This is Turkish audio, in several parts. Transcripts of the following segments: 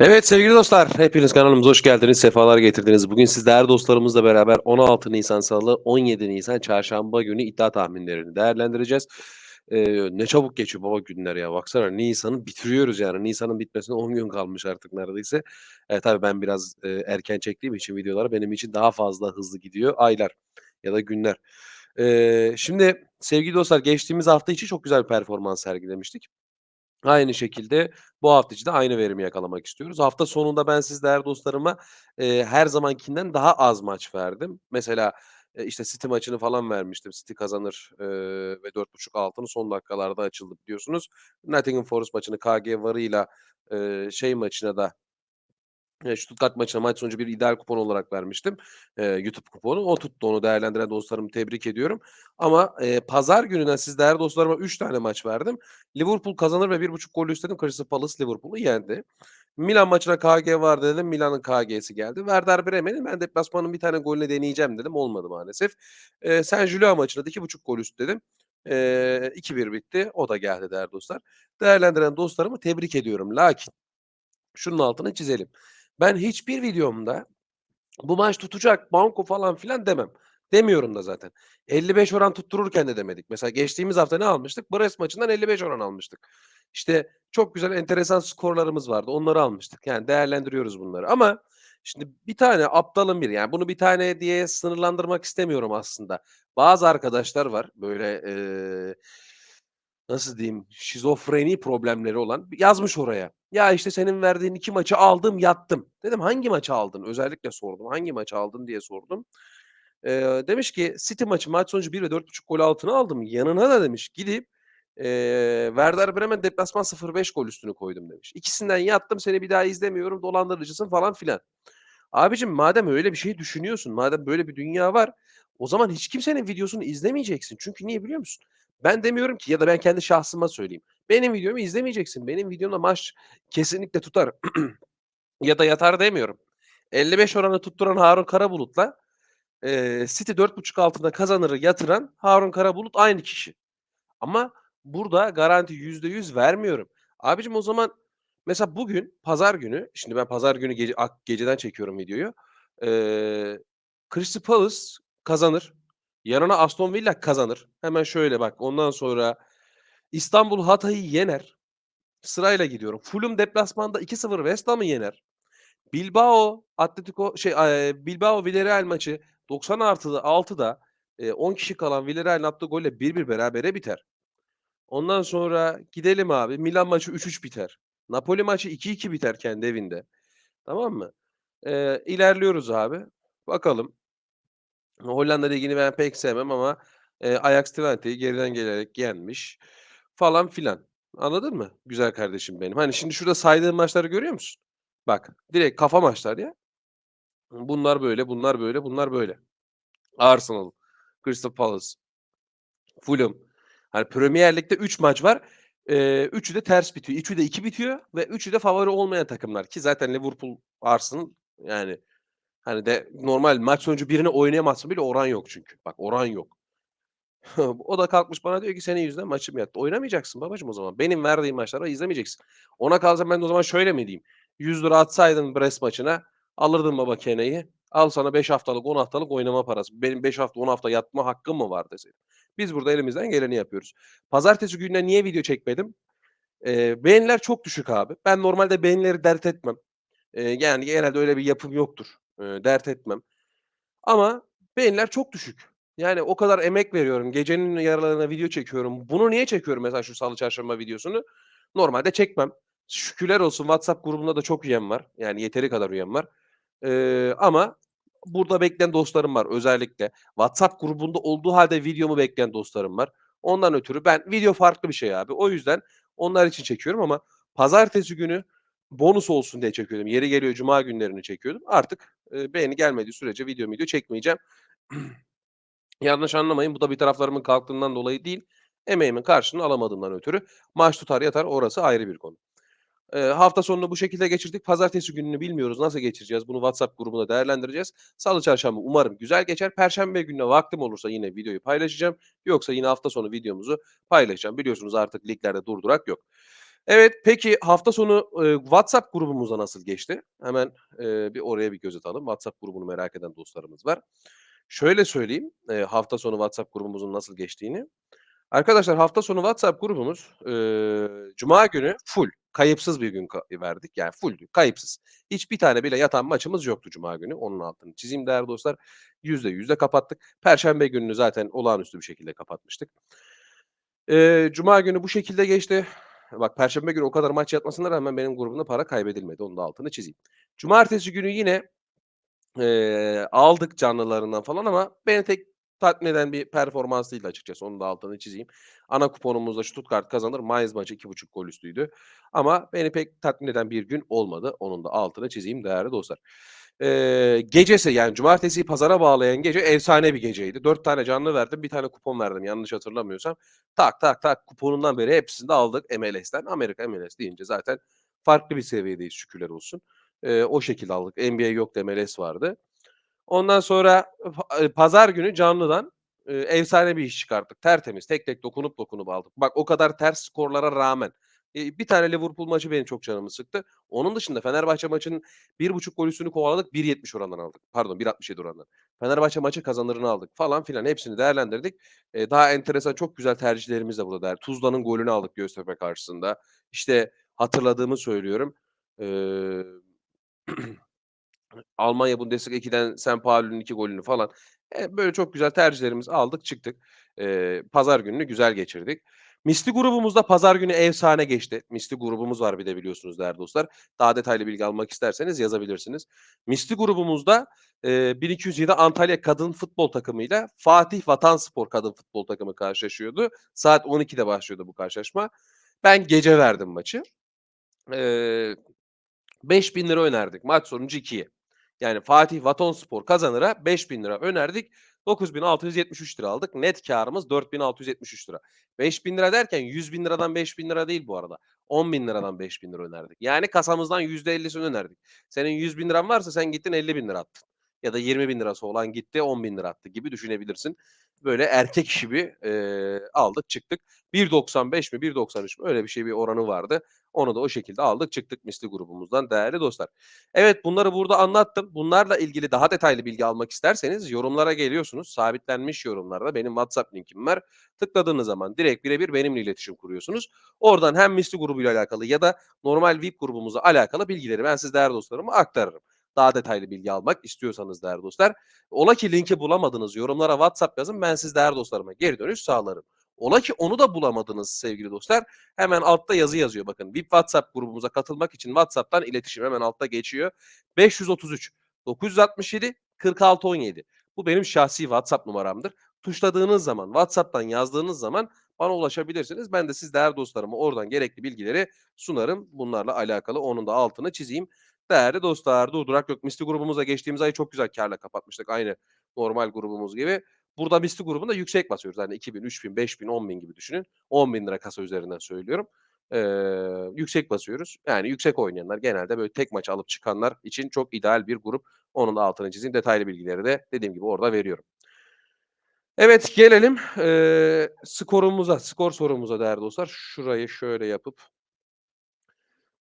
Evet sevgili dostlar, hepiniz kanalımıza hoş geldiniz, sefalar getirdiniz. Bugün siz değerli dostlarımızla beraber 16 Nisan Salı, 17 Nisan Çarşamba günü iddia tahminlerini değerlendireceğiz. Eee, ne çabuk geçiyor baba günler ya. Baksana Nisan'ı bitiriyoruz yani. Nisan'ın bitmesine 10 gün kalmış artık neredeyse. Eee, tabii ben biraz, eee, erken çektiğim için videolar benim için daha fazla hızlı gidiyor. Aylar ya da günler. Eee, şimdi sevgili dostlar geçtiğimiz hafta içi çok güzel bir performans sergilemiştik. Aynı şekilde bu hafta içi aynı verimi yakalamak istiyoruz. Hafta sonunda ben siz değerli dostlarıma, eee, her zamankinden daha az maç verdim. Mesela, eee, işte City maçını falan vermiştim. City kazanır, eee, ve 4.5 altını son dakikalarda açıldı biliyorsunuz. Nottingham Forest maçını KG varıyla, eee, şey maçına da Eee, Stuttgart maçına maç sonucu bir ideal kupon olarak vermiştim, eee, YouTube kuponu. O tuttu. Onu değerlendiren dostlarımı tebrik ediyorum. Ama, eee, pazar gününden siz değerli dostlarıma 3 tane maç verdim. Liverpool kazanır ve 1.5 gollü istedim. Crystal Palace Liverpool'u yendi. Milan maçına KG var dedim. Milan'ın KG'si geldi. Werder Bremen'in ben deplasmanın bir tane golüne deneyeceğim dedim. Olmadı maalesef. Eee, Saint Gilloise maçına da 2.5 gol üst dedim. Eee, 2-1 bitti. O da geldi değerli dostlar. Değerlendiren dostlarımı tebrik ediyorum. Lakin şunun altını çizelim. Ben hiçbir videomda bu maç tutacak, banko falan filan demem. Demiyorum da zaten. 55 oran tuttururken de demedik. Mesela geçtiğimiz hafta ne almıştık? Brest maçından 55 oran almıştık. İşte çok güzel enteresan skorlarımız vardı. Onları almıştık. Yani değerlendiriyoruz bunları. Ama şimdi bir tane aptalın biri. Yani bunu bir tane diye sınırlandırmak istemiyorum aslında. Bazı arkadaşlar var böyle eee nasıl diyeyim, şizofreni problemleri olan yazmış oraya. Ya, işte, senin verdiğin 2 maçı aldım, yattım. Dedim, hangi maçı aldın? Özellikle sordum. Hangi maçı aldın diye sordum. Eee, demiş ki City maçı maç sonucu 1 ve 4.5 gol altına aldım. Yanına da demiş gidip, eee, Werder Bremen deplasman 0.5 gol üstünü koydum demiş. İkisinden yattım, seni bir daha izlemiyorum, dolandırıcısın falan filan. Abicim madem öyle bir şey düşünüyorsun, madem böyle bir dünya var, o zaman hiç kimsenin videosunu izlemeyeceksin. Çünkü niye biliyor musun? Ben demiyorum ki ya da ben kendi şahsıma söyleyeyim. Benim videomu izlemeyeceksin. Benim videomda maç kesinlikle tutar ya da yatar demiyorum. 55 oranı tutturan Harun Karabulut'la, eee, City 4.5 altında kazanırı yatıran Harun Karabulut aynı kişi. Ama burada garanti %100 vermiyorum. Abicim o zaman mesela bugün pazar günü, şimdi ben pazar günü gece geceden çekiyorum videoyu. Eee, Crystal Palace kazanır. Yanına Aston Villa kazanır. Hemen şöyle bak, ondan sonra İstanbul Hatay'ı yener. Sırayla gidiyorum. Fulham deplasmanda 2-0 West Ham'ı yener. Bilbao Atletico şey, Bilbao Villarreal maçı 90 artı 6'da, eee, 10 kişi kalan Villarreal'in attığı golle 1-1 berabere biter. Ondan sonra gidelim abi, Milan maçı 3-3 biter. Napoli maçı 2-2 biter kendi evinde. Tamam mı? Eee, ilerliyoruz abi. Bakalım. Hollanda Ligi'ni ben pek sevmem ama, eee, Ajax Twente'yi geriden gelerek yenmiş falan filan. Anladın mı güzel kardeşim benim? Hani, şimdi şurada saydığım maçları görüyor musun? Bak, direkt kafa maçlar ya. Bunlar böyle, bunlar böyle, bunlar böyle. Arsenal, Crystal Palace, Fulham. Hani Premier Lig'de 3 maç var. Üçü de ters bitiyor. Üçü de 2 bitiyor ve üçü de favori olmayan takımlar ki zaten Liverpool, Arsenal yani hani de normal maç sonucu birini oynayamazsın bile oran yok çünkü. Bak oran yok. O da kalkmış bana diyor ki senin yüzünden maçım yattı. Oynamayacaksın babacığım o zaman. Benim verdiğim maçları izlemeyeceksin. Ona kalsa ben de o zaman şöyle mi diyeyim? lira atsaydın Brest maçına alırdın baba keneyi. Al sana 5 haftalık 10 haftalık oynama parası. Benim 5 hafta 10 hafta yatma hakkım mı var deseydin. Biz burada elimizden geleni yapıyoruz. Pazartesi gününe niye video çekmedim? Eee, beğeniler çok düşük abi. Ben normalde beğenileri dert etmem. Eee, yani genelde öyle bir yapım yoktur. Eee, dert etmem. Ama beğeniler çok düşük. Yani o kadar emek veriyorum. Gecenin yarılarına video çekiyorum. Bunu niye çekiyorum mesela şu salı, çarşamba videosunu? Normalde çekmem. Şükürler olsun WhatsApp grubunda da çok üyem var. Yani yeteri kadar üyem var. Eee, ama burada bekleyen dostlarım var özellikle. WhatsApp grubunda olduğu halde videomu bekleyen dostlarım var. Ondan ötürü ben video farklı bir şey abi. O yüzden onlar için çekiyorum ama pazartesi günü bonus olsun diye çekiyordum. Yeri geliyor cuma günlerini çekiyordum. Artık, eee, beğeni gelmediği sürece video video çekmeyeceğim. Yanlış anlamayın, bu da bir taraflarımın kalktığından dolayı değil, emeğimin karşılığını alamadığımdan ötürü. Maç tutar yatar orası ayrı bir konu. Eee, hafta sonunu bu şekilde geçirdik. Pazartesi gününü bilmiyoruz, nasıl geçireceğiz? Bunu WhatsApp grubunda değerlendireceğiz. Salı, çarşamba umarım güzel geçer. Perşembe gününe vaktim olursa yine videoyu paylaşacağım. Yoksa yine hafta sonu videomuzu paylaşacağım. Biliyorsunuz artık liglerde durdurak yok. Evet, peki hafta sonu, eee, WhatsApp grubumuzda nasıl geçti? Hemen, eee, bir oraya bir göz atalım. WhatsApp grubunu merak eden dostlarımız var. Şöyle söyleyeyim, eee, hafta sonu WhatsApp grubumuzun nasıl geçtiğini. Arkadaşlar hafta sonu WhatsApp grubumuz, eee, cuma günü full, kayıpsız bir gün verdik. Yani fulldü, kayıpsız. Hiçbir tane bile yatan maçımız yoktu cuma günü. Onun altını çizeyim değerli dostlar. %100 de kapattık. Perşembe gününü zaten olağanüstü bir şekilde kapatmıştık. Eee, cuma günü bu şekilde geçti. Bak perşembe günü o kadar maç yatmasına rağmen benim grubumda para kaybedilmedi. Onun da altını çizeyim. Cumartesi günü yine, eee, aldık canlılarından falan ama beni tek tatmin eden bir performans değildi açıkçası. Onun da altını çizeyim. Ana kuponumuzda Stuttgart kazanır. Mainz maçı 2.5 gol üstüydü. Ama beni pek tatmin eden bir gün olmadı. Onun da altını çizeyim değerli dostlar. Eee, gecesi yani cumartesiyi pazara bağlayan gece efsane bir geceydi. 4 tane canlı verdim, 1 tane kupon verdim yanlış hatırlamıyorsam. Tak tak tak kuponundan beri hepsini de aldık MLS'ten. Amerika MLS deyince zaten farklı bir seviyedeyiz şükürler olsun. Eee, o şekilde aldık. NBA yoktu, MLS vardı. Ondan sonra eee, pazar günü canlıdan, eee, efsane bir iş çıkarttık. Tertemiz tek tek dokunup dokunup aldık. Bak o kadar ters skorlara rağmen. Bir tane Liverpool maçı benim çok canımı sıktı. Onun dışında Fenerbahçe maçının 1.5 gol üstünü kovaladık. 1.70 orandan aldık. Pardon 1.67 orandan. Fenerbahçe maçı kazanırını aldık falan filan hepsini değerlendirdik. Eee, daha enteresan çok güzel tercihlerimiz de burada değer Tuzla'nın golünü aldık Göztepe karşısında. İşte hatırladığımı söylüyorum. Eee, Almanya Bundesliga 2'den St. Pauli'nin 2 golünü falan. Eee, böyle çok güzel tercihlerimizi aldık çıktık. Eee, pazar gününü güzel geçirdik. Misli grubumuzda pazar günü efsane geçti. Misli grubumuz var bir de biliyorsunuz değerli dostlar. Daha detaylı bilgi almak isterseniz yazabilirsiniz. Misli grubumuzda, eee, 1207 Antalya Kadın Futbol Takımı'yla Fatih Vatanspor Kadın Futbol Takımı karşılaşıyordu. Saat 12'de başlıyordu bu karşılaşma. Ben gece verdim maçı. Eee, ₺5.000 önerdik maç sonucu 2'ye. Yani Fatih Vatonspor kazanıra ₺5.000 önerdik. ₺9.673 aldık. Net kârımız £4.673. ₺5.000 derken £100.000'dan £5.000 değil bu arada. £10.000'dan ₹5.000 önerdik. Yani kasamızdan %50'sini önerdik. Senin €100.000'n varsa sen gittin €50.000 attın. Ya da €20.000'sı olan gitti €10.000 attı gibi düşünebilirsin. Böyle erkek işi bir, eee, aldık çıktık. 1.95 mi 1.93 mi öyle bir şey bir oranı vardı. Onu da o şekilde aldık çıktık misli grubumuzdan değerli dostlar. Evet, bunları burada anlattım. Bunlarla ilgili daha detaylı bilgi almak isterseniz yorumlara geliyorsunuz. Sabitlenmiş yorumlarda benim WhatsApp linkim var. Tıkladığınız zaman direkt birebir benimle iletişim kuruyorsunuz. Oradan hem misli grubuyla alakalı ya da normal VIP grubumuzla alakalı bilgileri ben size değerli dostlarıma aktarırım. Daha detaylı bilgi almak istiyorsanız değerli dostlar. Ola ki linki bulamadınız yorumlara WhatsApp yazın ben siz değerli dostlarıma geri dönüş sağlarım. Ola ki onu da bulamadınız sevgili dostlar. Hemen altta yazı yazıyor bakın. VIP WhatsApp grubumuza katılmak için WhatsApp'tan iletişim hemen altta geçiyor. 533 967 46 17. Bu benim şahsi WhatsApp numaramdır. Tuşladığınız zaman, WhatsApp'tan yazdığınız zaman bana ulaşabilirsiniz. Ben de siz değerli dostlarıma oradan gerekli bilgileri sunarım. Bunlarla alakalı onun da altını çizeyim. Değerli dostlar, durdurak yok. Misli grubumuza geçtiğimiz ay çok güzel kârla kapatmıştık. Aynı normal grubumuz gibi. Burada misli grubunda yüksek basıyoruz. Hani 2.000, 3.000, 5.000, 10.000 gibi düşünün. £10.000 kasa üzerinden söylüyorum. Eee, yüksek basıyoruz. Yani yüksek oynayanlar genelde böyle tek maç alıp çıkanlar için çok ideal bir grup. Onun da altını çizeyim. Detaylı bilgileri de dediğim gibi orada veriyorum. Evet, gelelim, eee, skorumuza, skor sorumuza değerli dostlar. Şurayı şöyle yapıp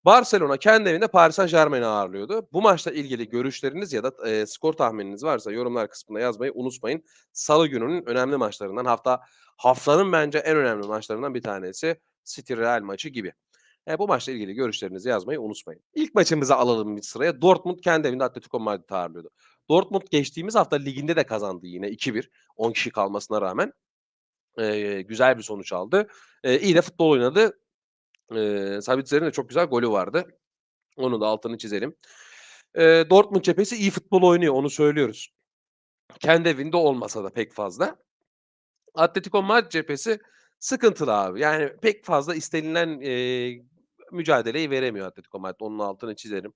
Barcelona kendi evinde Paris Saint-Germain'i ağırlıyordu. Bu maçla ilgili görüşleriniz ya da, eee, skor tahmininiz varsa yorumlar kısmına yazmayı unutmayın. Salı gününün önemli maçlarından hafta haftanın bence en önemli maçlarından bir tanesi City Real maçı gibi. Eee, bu maçla ilgili görüşlerinizi yazmayı unutmayın. İlk maçımızı alalım bir sıraya. Dortmund kendi evinde Atletico Madrid'i ağırlıyordu. Dortmund geçtiğimiz hafta liginde de kazandı yine 2-1 10 kişi kalmasına rağmen. Eee, güzel bir sonuç aldı. Eee, iyi de futbol oynadı. Eee, Sabitzer'in de çok güzel golü vardı. Onun da altını çizelim. Eee, Dortmund cephesi iyi futbol oynuyor, onu söylüyoruz. Kendi evinde olmasa da pek fazla. Atletico Madrid cephesi sıkıntılı abi. Yani pek fazla istenilen, eee, mücadeleyi veremiyor Atletico Madrid. Onun altını çizelim.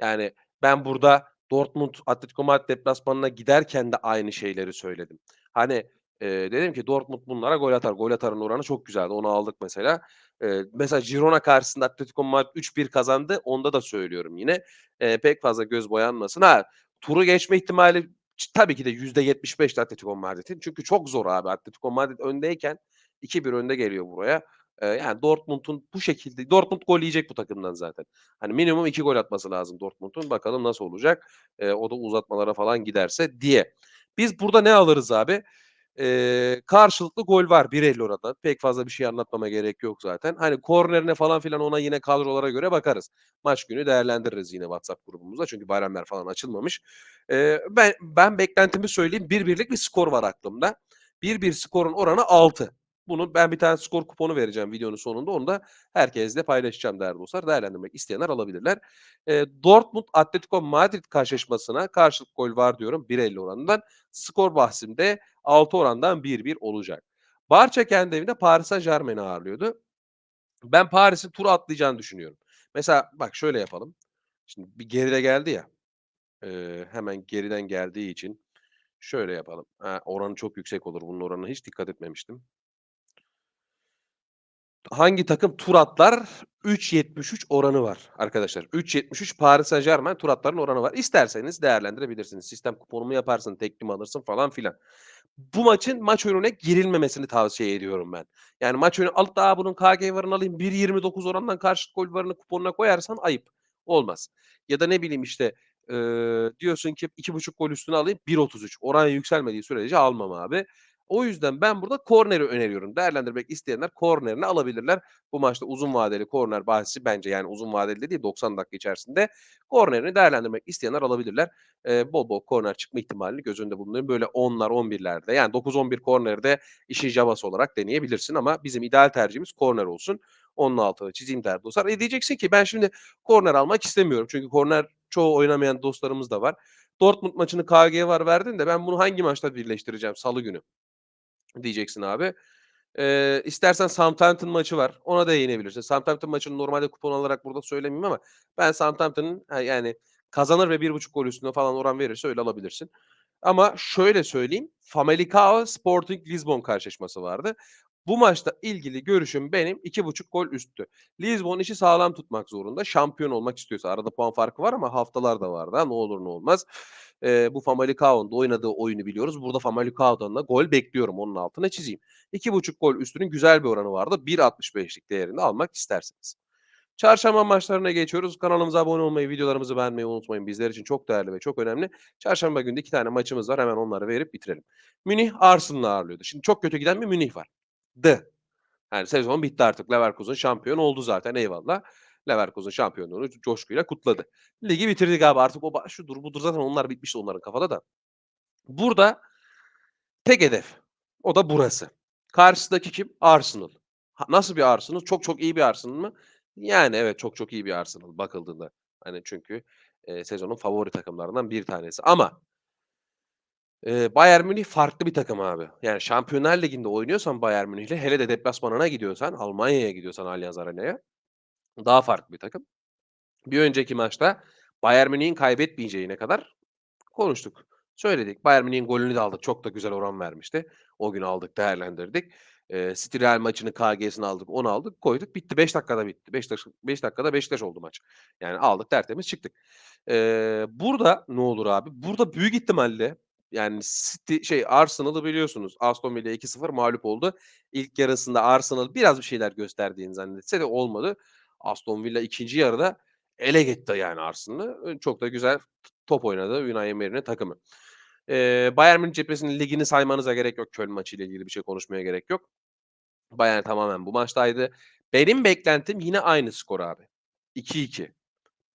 Yani ben burada Dortmund Atletico Madrid deplasmanına giderken de aynı şeyleri söyledim. Hani, eee, dedim ki Dortmund bunlara gol atar. Gol atarın oranı çok güzeldi. Onu aldık mesela. Eee, mesela Girona karşısında Atletico Madrid 3-1 kazandı. Onda da söylüyorum yine. Eee, pek fazla göz boyanmasın. Ha, turu geçme ihtimali tabii ki de %75'ti Atletico Madrid'in. Çünkü çok zor abi. Atletico Madrid öndeyken 2-1 önde geliyor buraya. Eee, yani Dortmund'un bu şekilde Dortmund gol yiyecek bu takımdan zaten. Hani minimum 2 gol atması lazım Dortmund'un. Bakalım nasıl olacak? Eee, o da uzatmalara falan giderse diye. Biz burada ne alırız abi? Eee, karşılıklı gol var 1.50 oranında. Pek fazla bir şey anlatmama gerek yok zaten. Hani kornerine falan filan ona yine kadrolara göre bakarız. Maç günü değerlendiririz yine WhatsApp grubumuzda. Çünkü bayramlar falan açılmamış. Eee, ben ben beklentimi söyleyeyim. 1-1'lik bir skor var aklımda. 1-1 skorun oranı 6. Bunu ben bir tane skor kuponu vereceğim videonun sonunda. Onu da herkesle paylaşacağım değerli dostlar. Değerlendirmek isteyenler alabilirler. Eee, Dortmund Atletico Madrid karşılaşmasına karşılıklı gol var diyorum 1.50 oranından. Skor bahsimde 6 orandan 1-1 olacak. Barça kendi evinde Paris Saint-Germain'i ağırlıyordu. Ben Paris'in turu atlayacağını düşünüyorum. Mesela bak şöyle yapalım. Şimdi bir geride geldi ya. Eee, hemen geriden geldiği için şöyle yapalım. Ha, oranı çok yüksek olur. Bunun oranına hiç dikkat etmemiştim. Hangi takım tur atlar? 3.73 oranı var arkadaşlar. 3.73 Paris Saint-Germain tur atların oranı var. İsterseniz değerlendirebilirsiniz. Sistem kuponumu yaparsın, tekli mi alırsın falan filan. Bu maçın maç önüne girilmemesini tavsiye ediyorum ben. Yani maç önü alıp da bunun KG varını alayım 1.29 orandan karşılık gol varını kuponuna koyarsan ayıp. Olmaz. Ya da ne bileyim işte eee, diyorsun ki 2.5 gol üstüne alayım 1.33. Oran yükselmediği sürece almam abi. O yüzden ben burada korneri öneriyorum. Değerlendirmek isteyenler kornerini alabilirler. Bu maçta uzun vadeli korner bahsi bence yani uzun vadeli de değil 90 dakika içerisinde kornerini değerlendirmek isteyenler alabilirler. Eee, bol bol korner çıkma ihtimalini göz önünde bulundurun. Böyle 10'lar 11'lerde yani 9-11 kornerde işin cabası olarak deneyebilirsin ama bizim ideal tercihimiz korner olsun. Onun altını çizeyim değerli dostlar. E diyeceksin ki ben şimdi korner almak istemiyorum. Çünkü korner çoğu oynamayan dostlarımız da var. Dortmund maçını KG var verdin de ben bunu hangi maçta birleştireceğim salı günü? Diyeceksin abi. Eee, istersen Southampton maçı var. Ona da değinebilirsin. Southampton maçını normalde kupon olarak burada söylemeyeyim ama ben Southampton'ın ha, yani kazanır ve 1.5 gol üstüne falan oran verirse öyle alabilirsin. Ama şöyle söyleyeyim. Famalicão Sporting Lisbon karşılaşması vardı. Bu maçta ilgili görüşüm benim 2.5 gol üstü. Lisbon işi sağlam tutmak zorunda. Şampiyon olmak istiyorsa. Arada puan farkı var ama haftalar da var da ne olur ne olmaz. Eee, bu Famalicão'nun da oynadığı oyunu biliyoruz. Burada Famalicão'dan da gol bekliyorum. Onun altına çizeyim. 2.5 gol üstünün güzel bir oranı vardı. 1.65'lik değerinde almak isterseniz. Çarşamba maçlarına geçiyoruz. Kanalımıza abone olmayı, videolarımızı beğenmeyi unutmayın. Bizler için çok değerli ve çok önemli. Çarşamba günü de 2 tane maçımız var. Hemen onları verip bitirelim. Münih Arsenal'ı ağırlıyordu. Şimdi çok kötü giden bir Münih var. D. Yani sezon bitti artık. Leverkusen şampiyon oldu zaten eyvallah. Leverkusen şampiyonluğunu coşkuyla kutladı. Ligi bitirdik abi artık o ba- şudur budur zaten onlar bitmişti onların kafada da. Burada tek hedef. O da burası. Karşıdaki kim? Arsenal. Ha, nasıl bir Arsenal? Çok çok iyi bir Arsenal mı? Yani evet çok çok iyi bir Arsenal bakıldığında. Hani çünkü eee, sezonun favori takımlarından bir tanesi. Ama Eee, Bayern Münih farklı bir takım abi. Yani Şampiyonlar Ligi'nde oynuyorsan Bayern Münih'le, hele de deplasmanına gidiyorsan, Almanya'ya gidiyorsan Allianz Arena'ya, daha farklı bir takım. Bir önceki maçta Bayern Münih'in kaybetmeyeceğine kadar konuştuk. Söyledik. Bayern Münih'in golünü de aldık. Çok da güzel oran vermişti. O gün aldık, değerlendirdik. Eee, City maçını KG'sini aldık, onu aldık, koyduk. Bitti. 5 dakikada bitti. 5 dak 5 dakikada Beşiktaş oldu maç. Yani aldık, tertemiz çıktık. Eee, burada ne olur abi? Burada büyük ihtimalle yani City şey Arsenal'ı biliyorsunuz. Aston Villa 2-0 mağlup oldu. İlk yarısında Arsenal biraz bir şeyler gösterdiğini zannetse de olmadı. Aston Villa ikinci yarıda ele geçti yani Arsenal'ı. Çok da güzel top oynadı Unai Emery'nin takımı. Eee, Bayern Münih cephesinin ligini saymanıza gerek yok. Köln maçıyla ilgili bir şey konuşmaya gerek yok. Bayern tamamen bu maçtaydı. Benim beklentim yine aynı skor abi. 2-2.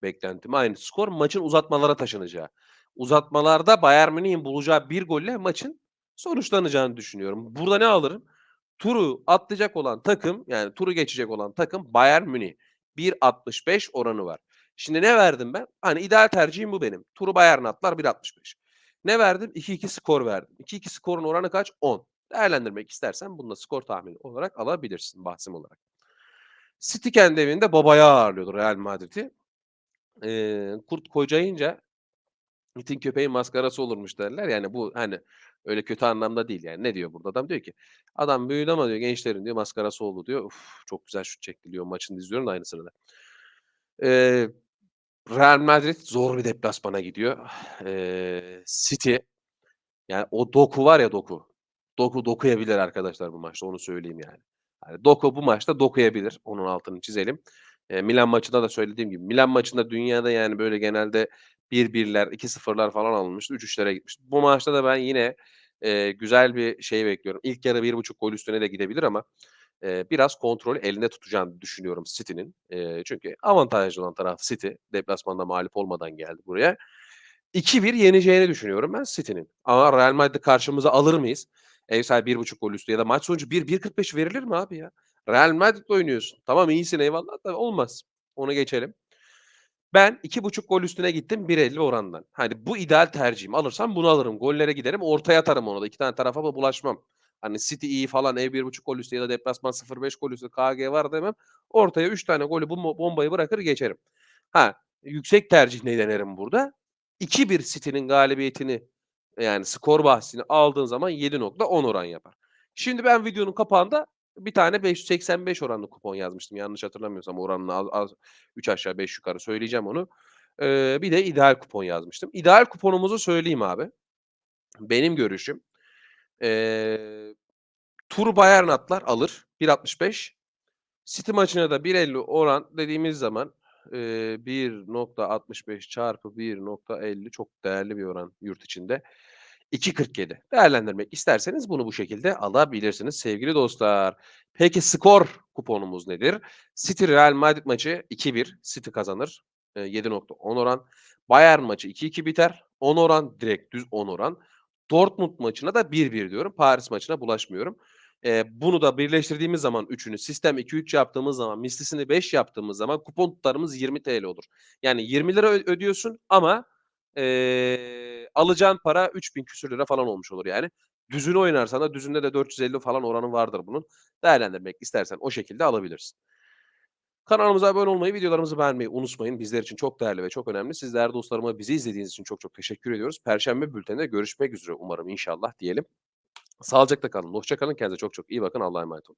Beklentim aynı skor. Maçın uzatmalara taşınacağı. Uzatmalarda Bayern Münih'in bulacağı bir golle maçın sonuçlanacağını düşünüyorum. Burada ne alırım? Turu atlayacak olan takım, yani turu geçecek olan takım Bayern Münih. 1.65 oranı var. Şimdi ne verdim ben? Hani ideal tercihim bu benim. Turu Bayern atlar 1.65. Ne verdim? 2-2 skor verdim. 2-2 skorun oranı kaç? 10. Değerlendirmek istersen bunu da skor tahmini olarak alabilirsin bahsim olarak. City kendi evinde babaya ağırlıyordu Real Madrid'i. Eee, kurt kocayınca itin köpeğin maskarası olurmuş derler. Yani bu hani öyle kötü anlamda değil yani. Ne diyor burada? Adam diyor ki adam büyüdü ama diyor gençlerin diyor maskarası oldu diyor. Uf, çok güzel şut çekti diyor. Maçını izliyorum da aynı sırada. Eee, Real Madrid zor bir deplasmana gidiyor. Eee, City yani o Doku var ya Doku. Doku dokuyabilir arkadaşlar bu maçta onu söyleyeyim yani. Hani Doku bu maçta dokuyabilir. Onun altını çizelim. Eee, Milan maçında da söylediğim gibi Milan maçında dünyada, yani, böyle genelde 1-1'ler, 2-0'lar falan alınmıştı. 3-3'lere gitmişti. Bu maçta da ben yine, eee, güzel bir şey bekliyorum. İlk yarı 1.5 gol üstüne de gidebilir ama, eee, biraz kontrolü elinde tutacağını düşünüyorum City'nin. Eee, çünkü avantajlı olan taraf City. Deplasmanda mağlup olmadan geldi buraya. 2-1 yeneceğini düşünüyorum ben City'nin. Ama Real Madrid'i karşımıza alır mıyız? Ev sahibi 1.5 gol üstü ya da maç sonucu 1-1.45 verilir mi abi ya? Real Madrid'le oynuyorsun. Tamam iyisin eyvallah da olmaz. Onu geçelim. Ben 2.5 gol üstüne gittim 1.50 orandan. Hani bu ideal tercihim. Alırsam bunu alırım. Gollere giderim. Ortaya atarım onu da. 2 tane tarafa da bulaşmam. Hani City iyi falan ev 1.5 gol üstü ya da deplasman 0.5 gol üstü KG var demem. Ortaya 3 tane golü bu bombayı bırakır geçerim. Ha, yüksek tercih ne denerim burada? 2-1 City'nin galibiyetini yani skor bahsini aldığın zaman 7.10 oran yapar. Şimdi ben videonun kapağında bir tane 585 oranlı kupon yazmıştım yanlış hatırlamıyorsam oranını az az 3 aşağı 5 yukarı söyleyeceğim onu. Eee, bir de ideal kupon yazmıştım. İdeal kuponumuzu söyleyeyim abi. Benim görüşüm, eee, tur Bayern atlar alır 1.65. City maçına da 1.50 oran dediğimiz zaman, eee, 1.65 çarpı 1.50 çok değerli bir oran yurt içinde. 2.47 değerlendirmek isterseniz bunu bu şekilde alabilirsiniz sevgili dostlar. Peki skor kuponumuz nedir? City Real Madrid maçı 2-1 City kazanır. Eee, 7.10 oran. Bayern maçı 2-2 biter. 10 oran direkt düz 10 oran. Dortmund maçına da 1-1 diyorum. Paris maçına bulaşmıyorum. Eee, bunu da birleştirdiğimiz zaman üçünü sistem 2-3 yaptığımız zaman mislisini 5 yaptığımız zaman kupon tutarımız TL olur. Yani £20 ö ödüyorsun ama, eee, alacağın para 3000 küsur lira falan olmuş olur yani. Düzünü oynarsan da düzünde de 450 falan oranı vardır bunun. Değerlendirmek istersen o şekilde alabilirsin. Kanalımıza abone olmayı, videolarımızı beğenmeyi unutmayın. Bizler için çok değerli ve çok önemli. Siz değerli dostlarıma bizi izlediğiniz için çok çok teşekkür ediyoruz. Perşembe bülteninde görüşmek üzere umarım inşallah diyelim. Sağlıcakla kalın, hoşça kalın. Kendinize çok çok iyi bakın. Allah'a emanet olun.